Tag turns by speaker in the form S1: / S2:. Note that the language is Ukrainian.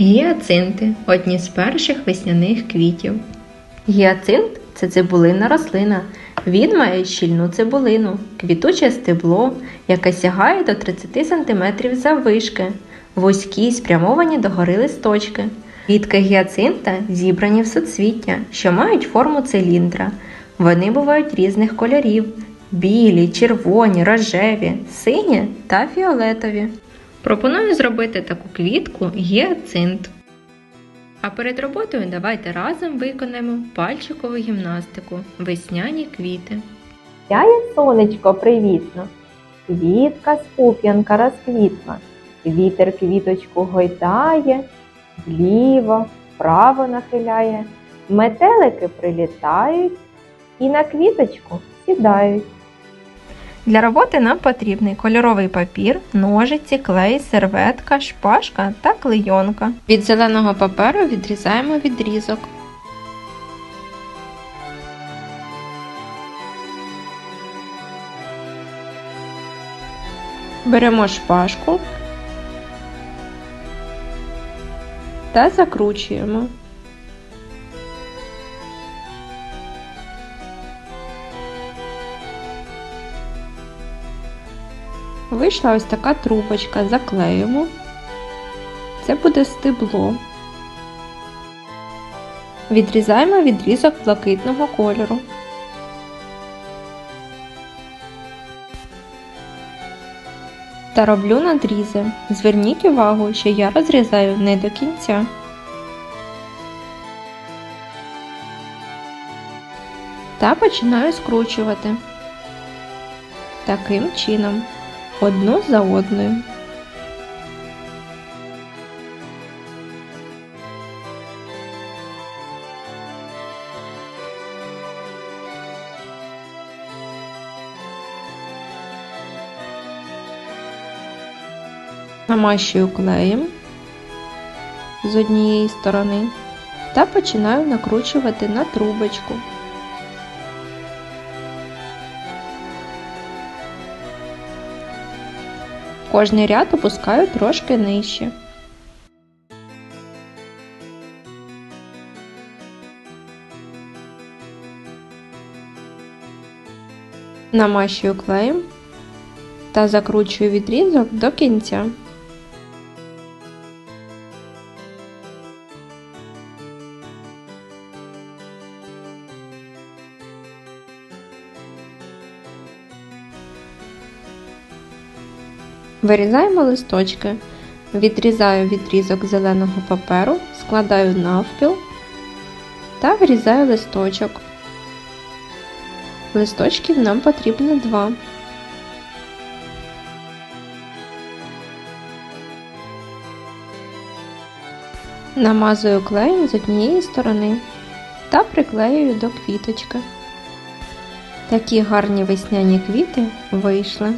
S1: Гіацинти одні з перших весняних квітів. Гіацинт це цибулина рослина. Він має щільну цибулину, квітуче стебло, яке сягає до 30 см заввишки, вузькі спрямовані догори листочки. Квітки гіацинта зібрані в суцвіття, що мають форму циліндра. Вони бувають різних кольорів: білі, червоні, рожеві, сині та фіолетові. Пропоную зробити таку квітку гіацинт. А перед роботою давайте разом виконаємо пальчикову гімнастику Весняні квіти.
S2: Сяє сонечко привітно, квітка з пуп'янка розквітла, вітер квіточку гойдає, вліво, вправо нахиляє, метелики прилітають і на квіточку сідають.
S1: Для роботи нам потрібний кольоровий папір, ножиці, клей, серветка, шпажка та клейонка. Від зеленого паперу відрізаємо відрізок. Беремо шпажку та закручуємо. Вийшла ось така трубочка, заклеїмо. Це буде стебло. Відрізаємо відрізок блакитного кольору. Та роблю надрізи. Зверніть увагу, що я розрізаю не до кінця. Та починаю скручувати. Таким чином одну за одною. Намащую клеєм з однієї сторони та починаю накручувати на трубочку. Кожний ряд опускаю трошки нижче. Намащую клеєм та закручую відрізок до кінця. Вирізаємо листочки. Відрізаю відрізок зеленого паперу, складаю навпіл та вирізаю листочок. Листочків нам потрібно два. Намазую клеєм з однієї сторони та приклеюю до квіточки. Такі гарні весняні квіти вийшли.